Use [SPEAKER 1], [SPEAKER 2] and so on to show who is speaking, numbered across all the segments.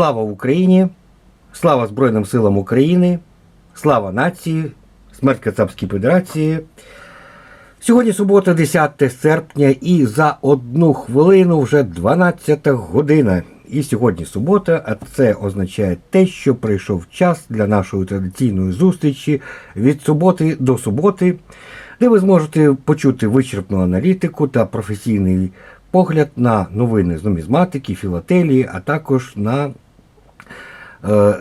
[SPEAKER 1] Слава Україні! Слава Збройним силам України! Слава нації! Смерть Кацапській Федерації! Сьогодні субота, 10 серпня, і за одну хвилину вже 12 година. І сьогодні субота, а це означає те, що прийшов час для нашої традиційної зустрічі від суботи до суботи, де ви зможете почути вичерпну аналітику та професійний погляд на новини з нумізматики, філателії, а також на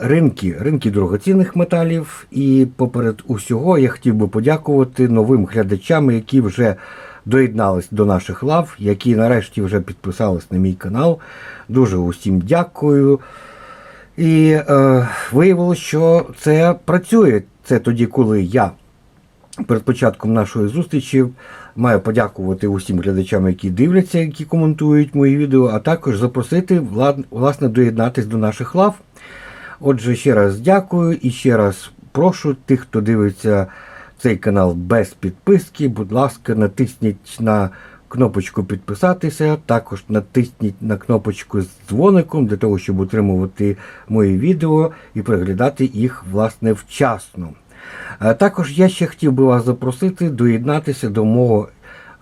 [SPEAKER 1] ринки, ринки дорогоцінних металів. І поперед усього я хотів би подякувати новим глядачам, які вже доєднались до наших лав, які нарешті вже підписались на мій канал. Дуже усім дякую. І е, виявилося, що це працює. Це тоді, коли я перед початком нашої зустрічі маю подякувати усім глядачам, які дивляться, які коментують мої відео, а також запросити власне доєднатись до наших лав. Отже, ще раз дякую і ще раз прошу тих, хто дивиться цей канал без підписки, будь ласка, натисніть на кнопочку підписатися, також натисніть на кнопочку з дзвоником для того, щоб отримувати мої відео і переглядати їх власне вчасно. Е, Також я ще хотів би вас запросити доєднатися до мого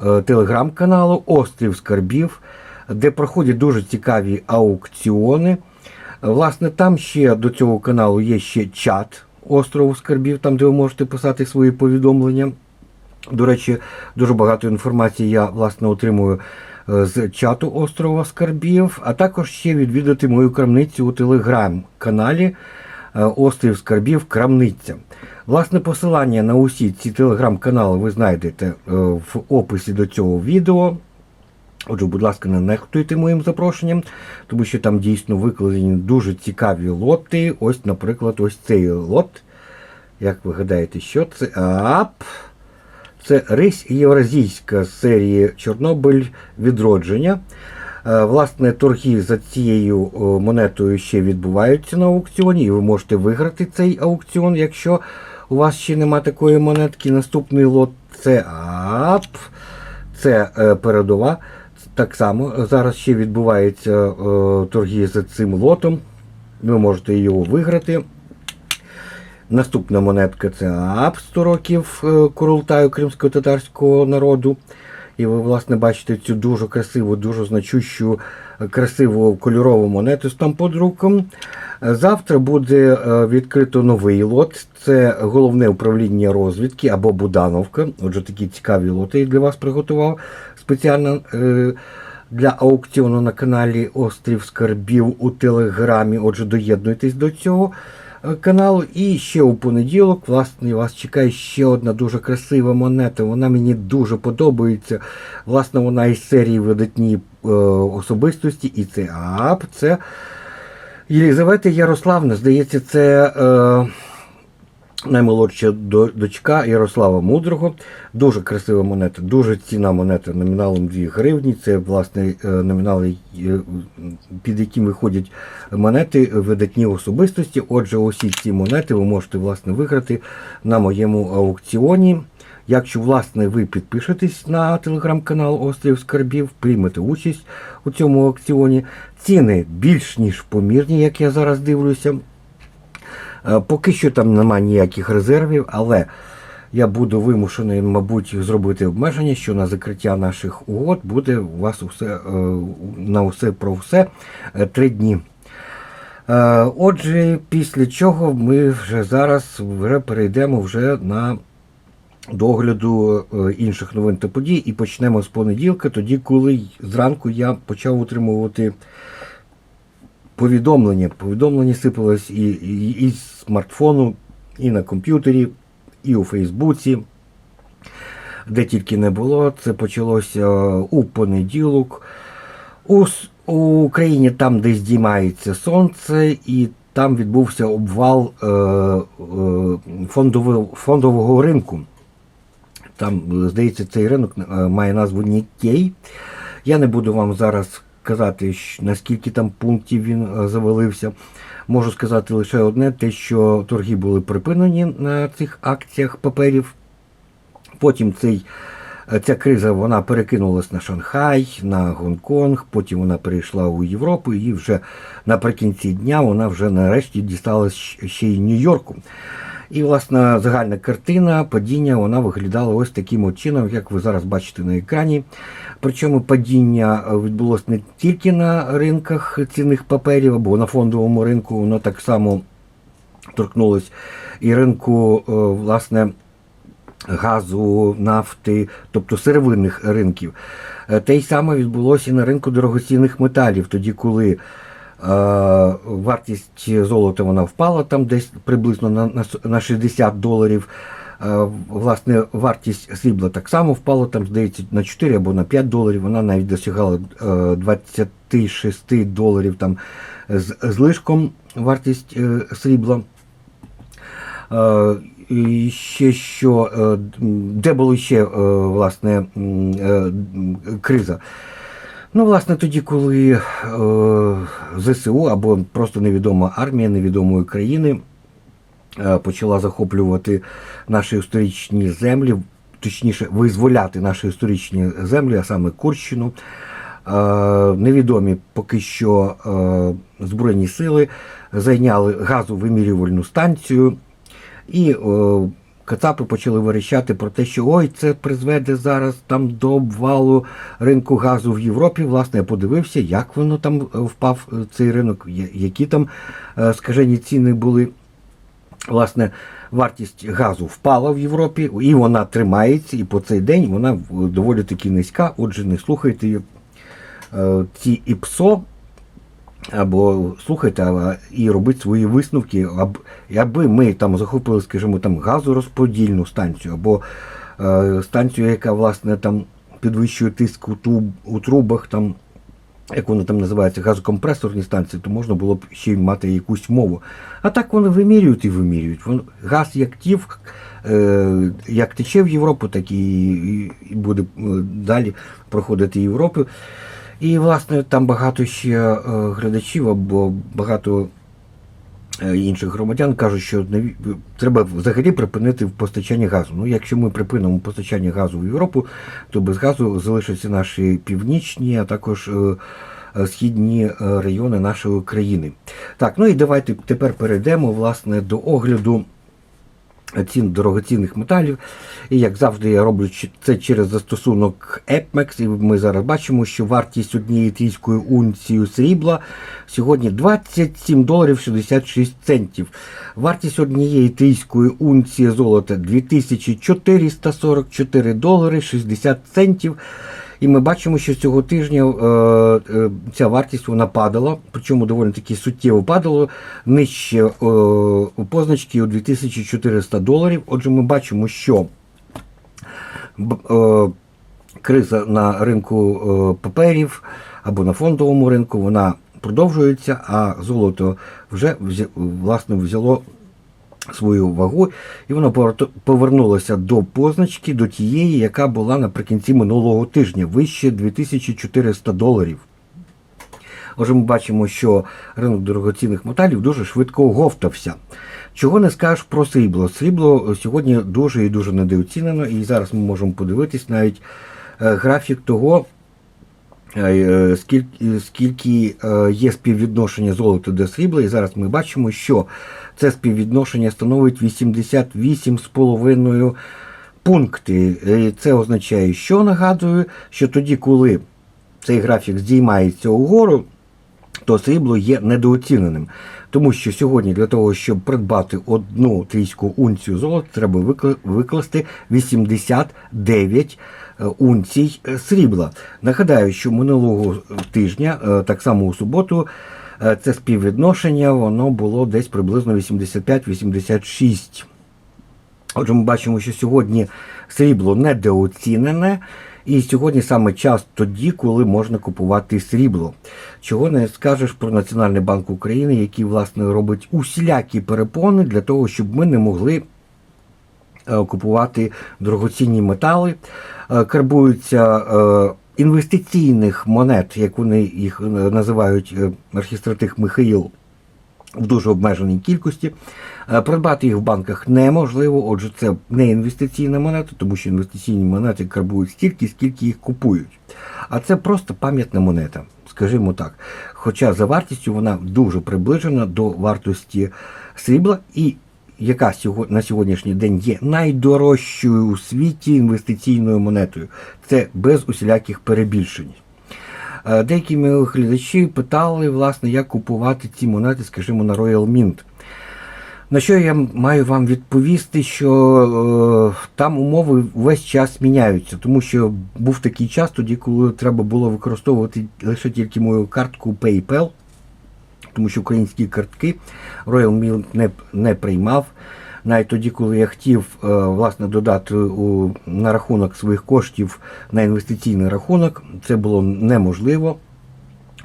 [SPEAKER 1] е, телеграм-каналу Острів Скарбів, де проходять дуже цікаві аукціони. Власне, там ще до цього каналу є ще чат острову Скарбів, там де ви можете писати свої повідомлення. До речі, дуже багато інформації я власне отримую е, з чату острова Скарбів, а також ще відвідати мою крамницю у телеграм-каналі е, Острів Скарбів Крамниця. Власне, посилання на усі ці телеграм-канали ви знайдете е, в описі до цього відео. Отже, будь ласка, не нехтуйте моїм запрошенням, тому що там дійсно викладені дуже цікаві лоти. Ось, наприклад, ось цей лот. Як ви гадаєте, що це? Ап! Це рись Євразійська з серії Чорнобиль відродження. Е, Власне, торги за цією монетою ще відбуваються на аукціоні, і ви можете виграти цей аукціон, якщо у вас ще нема такої монетки. Наступний лот це ап, це е, передова. Так само зараз ще відбуваються е, торги за цим лотом. Ви можете його виграти. Наступна монетка це ААП 100 років е, Курултаю кримсько-татарського народу. І ви, власне, бачите цю дуже красиву, дуже значущу, красиву кольорову монету з тамподруком. Завтра буде е, відкрито новий лот. Це головне управління розвідки або Будановка. Отже, такі цікаві лоти я для вас приготував спеціально е, для аукціону на каналі Острів Скарбів у Телеграмі. Отже, доєднуйтесь до цього каналу. І ще у понеділок, власне, вас чекає ще одна дуже красива монета. Вона мені дуже подобається. Власне, вона із серії видатні е, особистості, і це ААП. Це Єлізавета Ярославна. Здається, це. Е, Наймолодша дочка Ярослава Мудрого. Дуже красива монета, дуже ціна монета номіналом 2 гривні. Це власне е, номінали, е, під яким виходять монети видатні особистості. Отже, усі ці монети ви можете власне виграти на моєму аукціоні. Якщо власне ви підпишетесь на телеграм-канал Острів Скарбів, приймете участь у цьому аукціоні. Ціни більш ніж помірні, як я зараз дивлюся. Е, Поки що там немає ніяких резервів, але я буду вимушений, мабуть, зробити обмеження, що на закриття наших угод буде у вас усе, е, на усе про все е, три дні. Отже, після чого ми вже зараз вже перейдемо вже на до огляду е, інших новин та подій і почнемо з понеділка, тоді, коли зранку я почав отримувати повідомлення. Повідомлення сипалось і, і, і з смартфону, і на комп'ютері, і у Фейсбуці. Де тільки не було, це почалося у понеділок. У, у Україні там, де здіймається сонце, і там відбувся обвал е, е, фондового, фондового ринку. Там, здається, цей ринок е, має назву Нікей. Я не буду вам зараз казати, щ- наскільки там пунктів він е, завалився. Можу сказати лише одне: те, що торги були припинені на цих акціях паперів. Потім цей Е, Ця криза вона перекинулась на Шанхай, на Гонконг, потім вона перейшла у Європу, і вже наприкінці дня вона вже нарешті дісталась ще й Нью-Йорку. І, власне, загальна картина падіння вона виглядала ось таким чином, як ви зараз бачите на екрані. Причому падіння відбулося не тільки на ринках цінних паперів або на фондовому ринку, воно так само торкнулось і ринку, е, власне, газу, нафти, тобто сировинних ринків. Е, Те й саме відбулося і на ринку дорогоцінних металів, тоді коли вартість золота вона впала там десь приблизно на, на, на 60 доларів. Е, власне, вартість срібла так само впала, там, здається, на 4 або на 5 доларів. Вона навіть досягала е, 26 доларів там з злишком вартість е, срібла. Е, І ще що, е, де була ще е, власне е, криза? Ну, власне, тоді, коли е, ЗСУ або просто невідома армія невідомої країни е, почала захоплювати наші історичні землі, точніше, визволяти наші історичні землі, а саме Курщину. Е, Невідомі поки що е, Збройні сили зайняли газовимірювальну станцію, і е, Кацапи почали верещати про те, що ой, це призведе зараз там до обвалу ринку газу в Європі. Власне, я подивився, як воно там е, впав е, цей ринок, які там е, скажені ціни були. Власне, вартість газу впала в Європі, і вона тримається, і по цей день вона доволі таки низька. Отже, не слухайте ці ІПСО, або слухайте і робіть свої висновки, аб, аби ми там захопили, скажімо, там газорозподільну станцію, або е, станцію, яка власне там підвищує тиск у, труб, у трубах, там, як вони там називаються, газокомпресорні станції, то можна було б ще й мати якусь мову. А так вони вимірюють і вимірюють. Вон, газ як тів, е, як тече в Європу, так і, і, і буде е, далі проходити Європу. І, власне, там багато ще е, глядачів або багато е, інших громадян кажуть, що треба взагалі припинити постачання газу. Ну, якщо ми припинимо постачання газу в Європу, то без газу залишаться наші північні, а також е, східні райони нашої країни. Так, ну і давайте тепер перейдемо власне до огляду цін дорогоцінних металів. І як завжди, я роблю це через застосунок AppMax. І ми зараз бачимо, що вартість однієї трійської унції срібла сьогодні 27 доларів 66 центів. Вартість однієї трійської унції золота 2444 долари 60 центів. І ми бачимо, що цього тижня е, е, ця вартість вона падала, причому доволі таки суттєво падало нижче е, позначки у 2400 доларів. Отже, ми бачимо, що криза на ринку паперів або на фондовому ринку вона продовжується, а золото вже власне взяло свою вагу, і воно повернулося до позначки, до тієї, яка була наприкінці минулого тижня, вище 2400 доларів. Отже, ми бачимо, що ринок дорогоцінних металів дуже швидко оговтався. Чого не скажеш про срібло? Срібло сьогодні дуже і дуже недооцінено, і зараз ми можемо подивитись навіть е, графік того, е, скільки, скільки е, є співвідношення золота до срібла. І зараз ми бачимо, що це співвідношення становить 88,5 пункти. І Це означає, що нагадую, що тоді, коли цей графік здіймається угору, то срібло є недооціненим. Тому що сьогодні для того, щоб придбати одну трійську унцію золота, треба викласти 89 е, унцій е, срібла. Нагадаю, що минулого тижня, е, так само у суботу, е, це співвідношення воно було десь приблизно 85-86. Отже, ми бачимо, що сьогодні срібло недооцінене, і сьогодні саме час тоді, коли можна купувати срібло. Чого не скажеш про Національний банк України, який власне робить усілякі перепони для того, щоб ми не могли е, купувати дорогоцінні метали, Е, карбуються е, інвестиційних монет, як вони їх е, називають е, архістратих Михаїл в дуже обмеженій кількості. Е, Придбати їх в банках неможливо, отже, це не інвестиційна монета, тому що інвестиційні монети карбують стільки, скільки їх купують. А це просто пам'ятна монета, скажімо так. Хоча за вартістю вона дуже приближена до вартості срібла, і яка на сьогоднішній день є найдорожчою у світі інвестиційною монетою. Це без усіляких перебільшень. Е, Деякі мої глядачі питали, власне, як купувати ці монети, скажімо, на Royal Mint. На що я маю вам відповісти, що е, там умови весь час міняються, тому що був такий час тоді, коли треба було використовувати лише тільки мою картку PayPal, тому що українські картки Royal Mint не, не приймав. Навіть тоді, коли я хотів е, власне додати на рахунок своїх коштів на інвестиційний рахунок, це було неможливо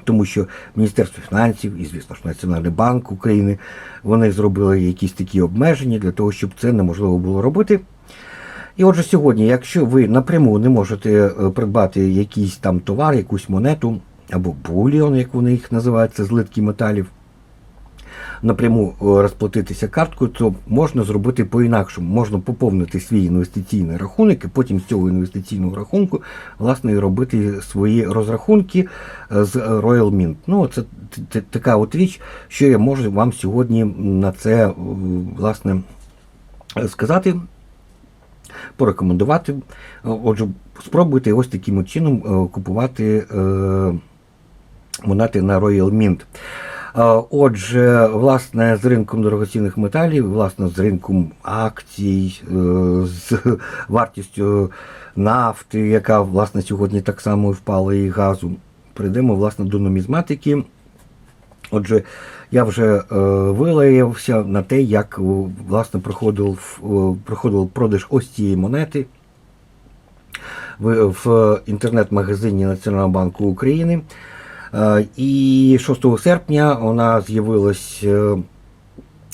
[SPEAKER 1] тому що Міністерство фінансів і, звісно ж, Національний банк України вони зробили якісь такі обмеження для того, щоб це неможливо було робити. І отже, сьогодні, якщо ви напряму не можете е, придбати якийсь там товар, якусь монету або буліон, як вони їх називають, це злитки металів, напряму е, розплатитися карткою, то можна зробити по-інакшому. Можна поповнити свій інвестиційний рахунок, і потім з цього інвестиційного рахунку власне робити свої розрахунки е, з Royal Mint. Ну, це така от річ, що я можу вам сьогодні на це е, власне сказати. Порекомендувати. Отже, спробуйте ось таким чином купувати монети на Royal Mint. Отже, власне, з ринком дорогоцінних металів, власне, з ринком акцій, е, з вартістю нафти, яка власне сьогодні так само впала, і газу. Прийдемо власне до нумізматики. Отже, я вже е, вилаявся на те, як е, власне проходив, проходив продаж ось цієї монети в інтернет-магазині Національного банку України. Е, І 6 серпня вона з'явилась е,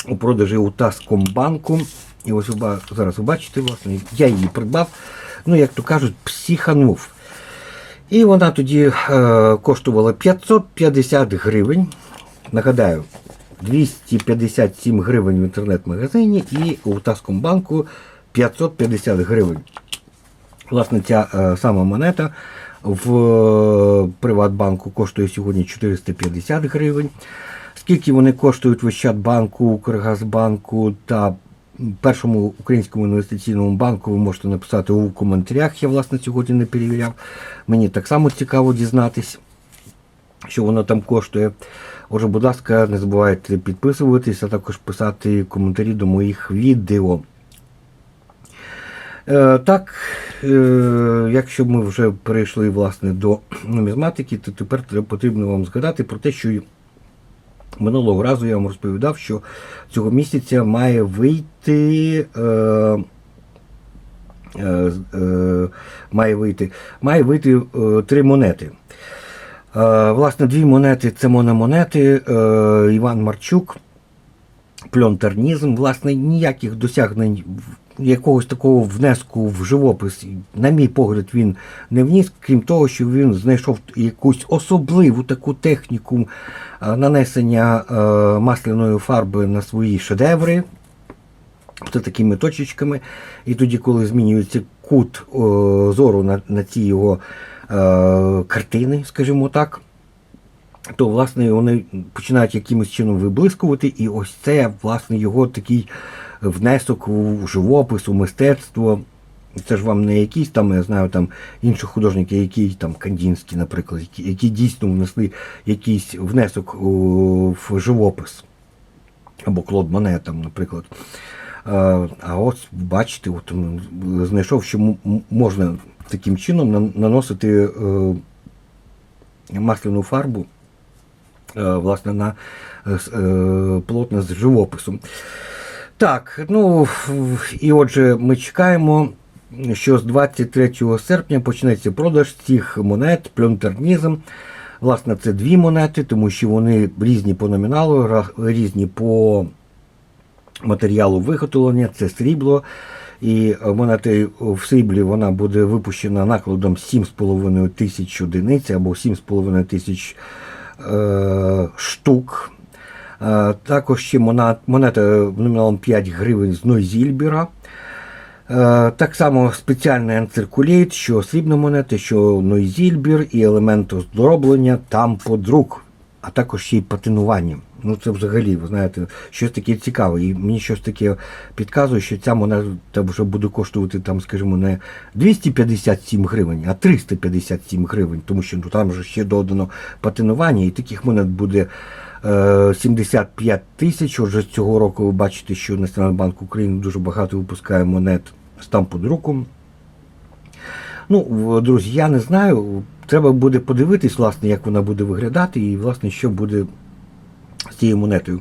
[SPEAKER 1] у продажі у Таскомбанку. І ось зараз ви бачите, власне, я її придбав. Ну, як то кажуть, психанув. І вона тоді е, коштувала 550 гривень. Нагадаю, 257 гривень в інтернет-магазині і у Таскомбанку 550 гривень. Власне, ця е, сама монета в е, Приватбанку коштує сьогодні 450 гривень. Скільки вони коштують в Ощадбанку, Укргазбанку та першому українському інвестиційному банку, ви можете написати у коментарях. Я власне сьогодні не перевіряв. Мені так само цікаво дізнатись, що воно там коштує. Отже, будь ласка, не забувайте підписуватись, а також писати коментарі до моїх відео. Е, Так, е, якщо ми вже перейшли власне до нумізматики, то тепер потрібно вам згадати про те, що минулого разу я вам розповідав, що цього місяця має вийти. Е, е, має вийти, має вийти три монети. Власне, дві монети це мономонети. Іван Марчук, пльонтернізм, власне, ніяких досягнень якогось такого внеску в живопис, на мій погляд, він не вніс, крім того, що він знайшов якусь особливу таку техніку е, нанесення е, масляної фарби на свої шедеври. Це такими точечками. І тоді, коли змінюється кут зору на, на ці його е, картини, скажімо так, то власне вони починають якимось чином виблискувати, і ось це власне його такий внесок у живопис, у мистецтво. Це ж вам не якісь там, я знаю, там інші художники, які там Кандінський, наприклад, які, які дійсно внесли якийсь внесок в живопис. Або Клод Моне, там, наприклад. А, ось бачите, от, знайшов, що можна таким чином на- наносити е, масляну фарбу е, власне, на е, полотна з живописом. Так, ну і отже, ми чекаємо, що з 23 серпня почнеться продаж цих монет, пльонтернізм. Власне, це дві монети, тому що вони різні по номіналу, різні по матеріалу виготовлення, це срібло. І монети в сріблі вона буде випущена накладом 7,5 тисяч одиниць або 7,5 тисяч е, штук. Е, Також ще монета номіналом 5 гривень з Нойзільбіра. Е, Так само спеціальний анциркулейт, що срібна монета, що Нойзільбір і елемент оздоблення там подрук, а також ще й патинування. Ну це взагалі, ви знаєте, щось таке цікаве. І мені щось таке підказує, що ця монета вже буде коштувати, там, скажімо, не 257 гривень, а 357 гривень, тому що ну, там вже ще додано патинування, і таких монет буде 75 тисяч. Отже, цього року ви бачите, що Національний банк України дуже багато випускає монет з там. Ну, друзі, я не знаю. Треба буде подивитись, власне, як вона буде виглядати, і, власне, що буде з цією монетою.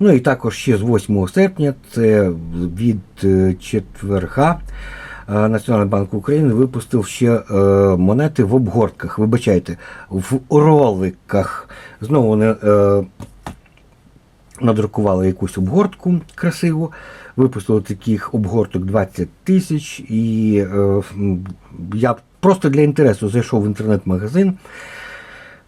[SPEAKER 1] Ну і також ще з 8 серпня, це від е, четверга, е, Національний банк України випустив ще е, монети в обгортках. Вибачайте, в роликах. Знову вони е, надрукували якусь обгортку красиву, випустили таких обгорток 20 тисяч. І е, я просто для інтересу зайшов в інтернет-магазин.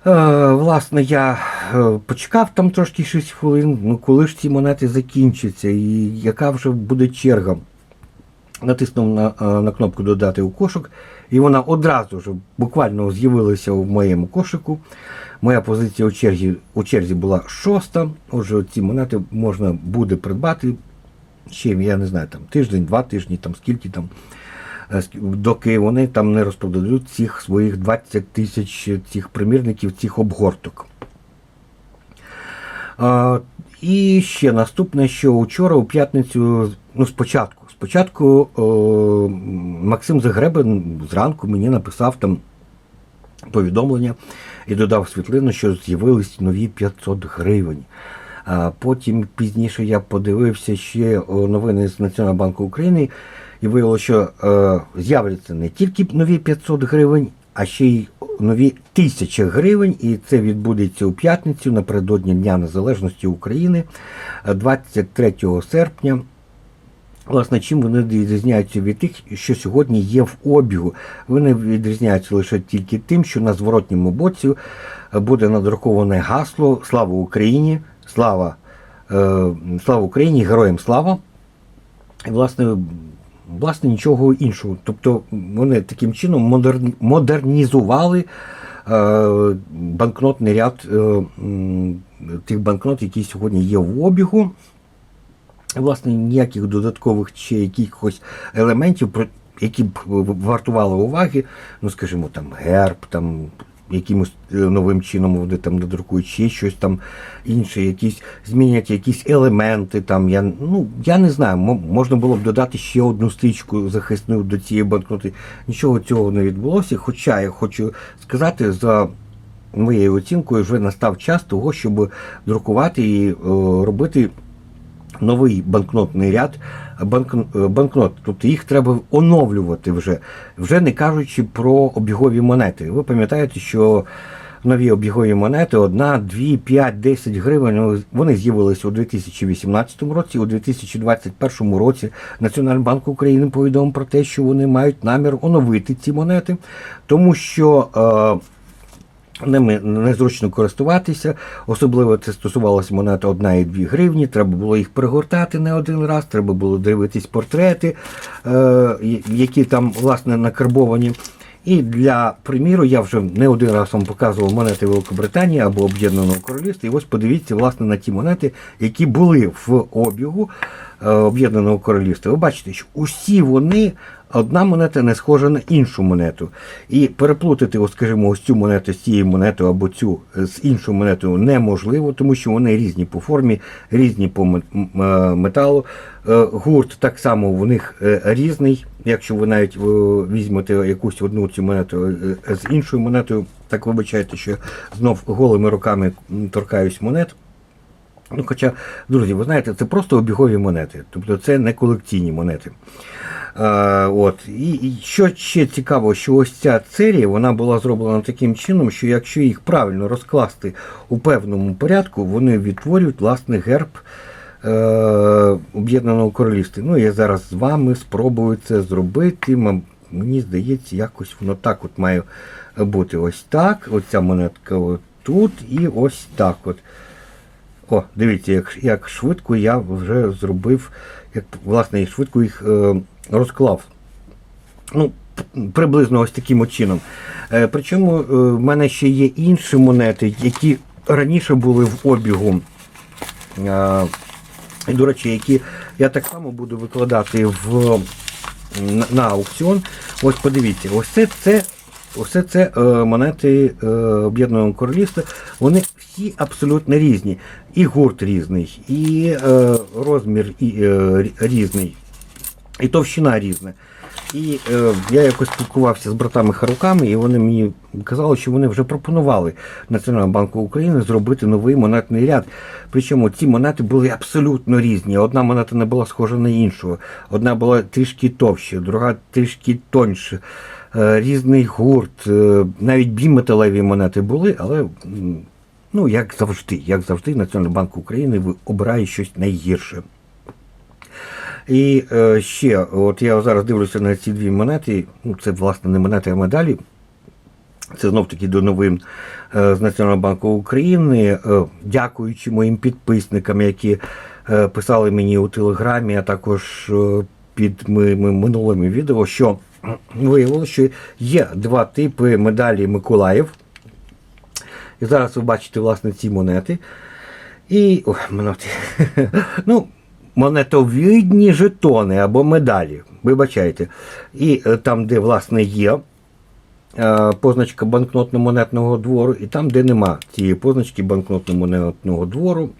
[SPEAKER 1] Е, власне, я е, почекав там трошки 6 хвилин, ну коли ж ці монети закінчаться, і яка вже буде черга. Натиснув на, е, на кнопку Додати у кошик, і вона одразу ж буквально з'явилася в моєму кошику. Моя позиція у черзі, у черзі була шоста. Отже, ці монети можна буде придбати ще, я не знаю, там тиждень, два тижні, там скільки там, е, доки вони там не розпродадуть цих своїх 20 тисяч цих примірників, цих обгорток. А, і ще наступне, що вчора, у п'ятницю, ну спочатку, спочатку о, Максим Загребин зранку мені написав там повідомлення і додав світлину, що з'явились нові 500 гривень. А потім пізніше я подивився ще новини з Національного банку України і виявилося, що е, з'являться не тільки нові 500 гривень, а ще й нові 1000 гривень. І це відбудеться у п'ятницю напередодні Дня Незалежності України е, 23 серпня. Власне, чим вони відрізняються від тих, що сьогодні є в обігу? Вони відрізняються лише тільки тим, що на зворотньому боці буде надруковане гасло Слава Україні! Слава, е, слава Україні! Героям слава! І, власне, власне, нічого іншого. Тобто вони таким чином модерні- модернізували е, банкнотний ряд е, тих банкнот, які сьогодні є в обігу. Власне, ніяких додаткових чи якихось елементів, які б вартували уваги, ну, скажімо, там герб, там якимось е, новим чином вони там надрукують ще щось там інше, якісь змінять якісь елементи. Там я ну я не знаю, можна було б додати ще одну стрічку захисну до цієї банкноти. Нічого цього не відбулося. Хоча я хочу сказати за. Моєю оцінкою вже настав час того, щоб друкувати і е, робити новий банкнотний ряд банк, е, банкнот. Тобто їх треба оновлювати вже, вже не кажучи про обігові монети. Ви пам'ятаєте, що нові обігові монети 1, 2, 5, 10 гривень, ну, вони з'явилися у 2018 році, у 2021 році Національний банк України повідомив про те, що вони мають намір оновити ці монети, тому що. Е, Ними незручно користуватися, особливо це стосувалося монет 1 і 2 гривні. Треба було їх перегортати не один раз, треба було дивитись портрети, е, які там власне накарбовані. І для приміру я вже не один раз вам показував монети Великобританії або Об'єднаного Королівства. І ось подивіться власне на ті монети, які були в обігу е, Об'єднаного Королівства. Ви бачите, що усі вони. Одна монета не схожа на іншу монету. І переплутати, ось, скажімо, ось цю монету з цією монетою або цю з іншою монетою неможливо, тому що вони різні по формі, різні по е, металу. Е, Гурт так само в них е, різний. Якщо ви навіть е, візьмете якусь одну цю монету е, з іншою монетою, так вибачайте, що знов голими руками торкаюсь монет. Ну, хоча, друзі, ви знаєте, це просто обігові монети, тобто це не колекційні монети. Е, от. І, і що ще цікаво, що ось ця серія вона була зроблена таким чином, що якщо їх правильно розкласти у певному порядку, вони відтворюють власне герб е, Об'єднаного Королівства. Ну, я зараз з вами спробую це зробити. Мені здається, якось воно так от має бути. Ось так. Оця монетка от тут і ось так от. О, дивіться, як, як швидко я вже зробив, як власне, швидко їх е, розклав. Ну, приблизно ось таким чином. Е, причому е, в мене ще є інші монети, які раніше були в обігу. Е, і, до речі, які я так само буду викладати в, на, аукціон. Ось подивіться, ось це, це, ось це монети Об'єднаного Королівства. Вони всі абсолютно різні. І гурт різний, і розмір і, різний, і товщина різна. І е, я якось спілкувався з братами Харуками, і вони мені казали, що вони вже пропонували Національному банку України зробити новий монетний ряд. Причому ці монети були абсолютно різні. Одна монета не була схожа на іншу, одна була трішки товща, друга трішки тоньше. Е, різний гурт, е, навіть біметалеві монети були, але ну, як завжди, як завжди, Національний банк України обирає щось найгірше. І е, ще, от я зараз дивлюся на ці дві монети. Ну, це власне не монети, а медалі. Це знов таки до новин е, з Національного банку України. Е, дякуючи моїм підписникам, які е, писали мені у телеграмі, а також е, під моїми минулими відео, що виявилося, що є два типи медалі Миколаїв. І зараз ви бачите власне ці монети. І. Ой, монети. ну, монетовідні жетони або медалі. Вибачайте. І е, там, де власне є е, позначка банкнотно-монетного двору, і там, де нема цієї позначки банкнотно-монетного двору.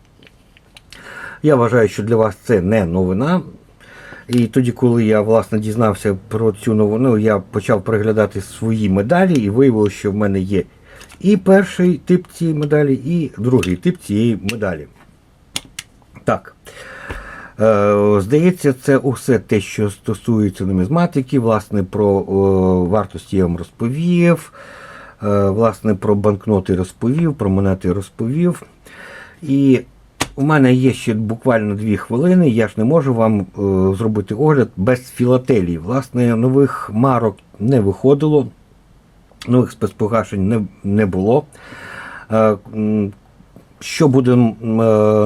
[SPEAKER 1] Я вважаю, що для вас це не новина. І тоді, коли я власне дізнався про цю новину, я почав переглядати свої медалі і виявилося, що в мене є і перший тип цієї медалі, і другий тип цієї медалі. Так. Е, Здається, це усе те, що стосується нумізматики. Власне, про вартості я вам розповів. Е, Власне, про банкноти розповів, про монети розповів. І у мене є ще буквально дві хвилини. Я ж не можу вам е, зробити огляд без філателії. Власне, нових марок не виходило, нових спецпогашень не було. Що буде е,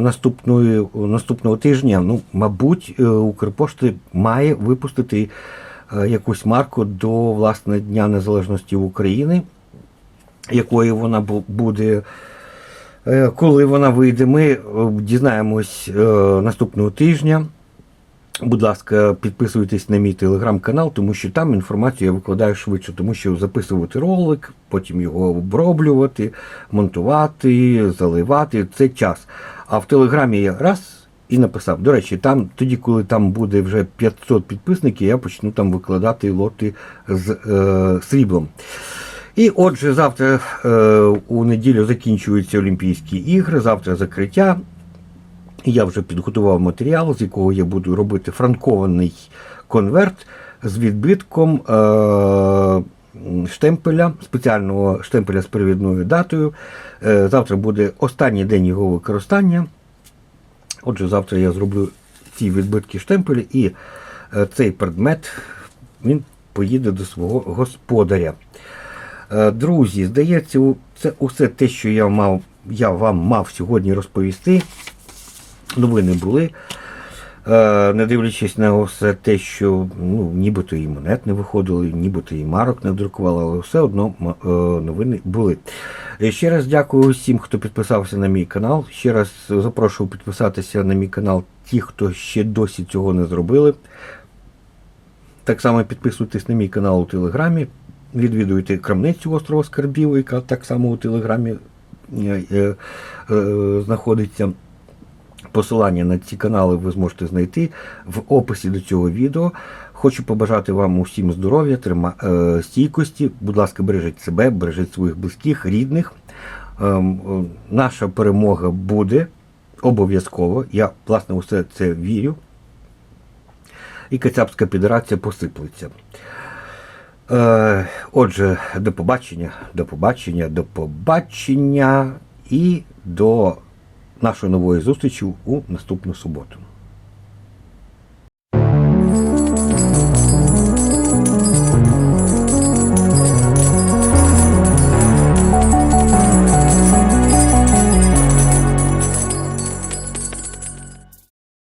[SPEAKER 1] наступної, наступного тижня? Ну, мабуть, е, Укрпошти має випустити е, якусь марку до власне Дня Незалежності України, якою вона буде. Коли вона вийде, ми дізнаємось наступного тижня. Будь ласка, підписуйтесь на мій телеграм-канал, тому що там інформацію я викладаю швидше, тому що записувати ролик, потім його оброблювати, монтувати, заливати це час. А в телеграмі я раз і написав. До речі, там тоді, коли там буде вже 500 підписників, я почну там викладати лоти з е, сріблом. І отже, завтра е, у неділю закінчуються Олімпійські ігри, завтра закриття. Я вже підготував матеріал, з якого я буду робити франкований конверт з відбитком е, штемпеля, спеціального штемпеля з перевідною датою. Е, завтра буде останній день його використання. Отже, завтра я зроблю ці відбитки штемпеля і е, цей предмет він поїде до свого господаря. Друзі, здається, це усе те, що я мав, я вам мав сьогодні розповісти. Новини були. Е, Не дивлячись на все те, що ну, нібито і монет не виходили, нібито і марок не друкували, але все одно е, новини були. Е, Ще раз дякую всім, хто підписався на мій канал. Ще раз запрошую підписатися на мій канал ті, хто ще досі цього не зробили. Так само підписуйтесь на мій канал у Телеграмі. Відвідуйте крамницю острова Скарбів, яка так само у Телеграмі знаходиться. Посилання на ці канали ви зможете знайти в описі до цього відео. Хочу побажати вам усім здоров'я, е, стійкості. Будь ласка, бережіть себе, бережіть своїх близьких, рідних. Ем, е, наша перемога буде обов'язково. Я, власне, усе це вірю. І Кацапська федерація посиплеться. Е, отже, до побачення, до побачення, до побачення і до нашої нової зустрічі у наступну суботу.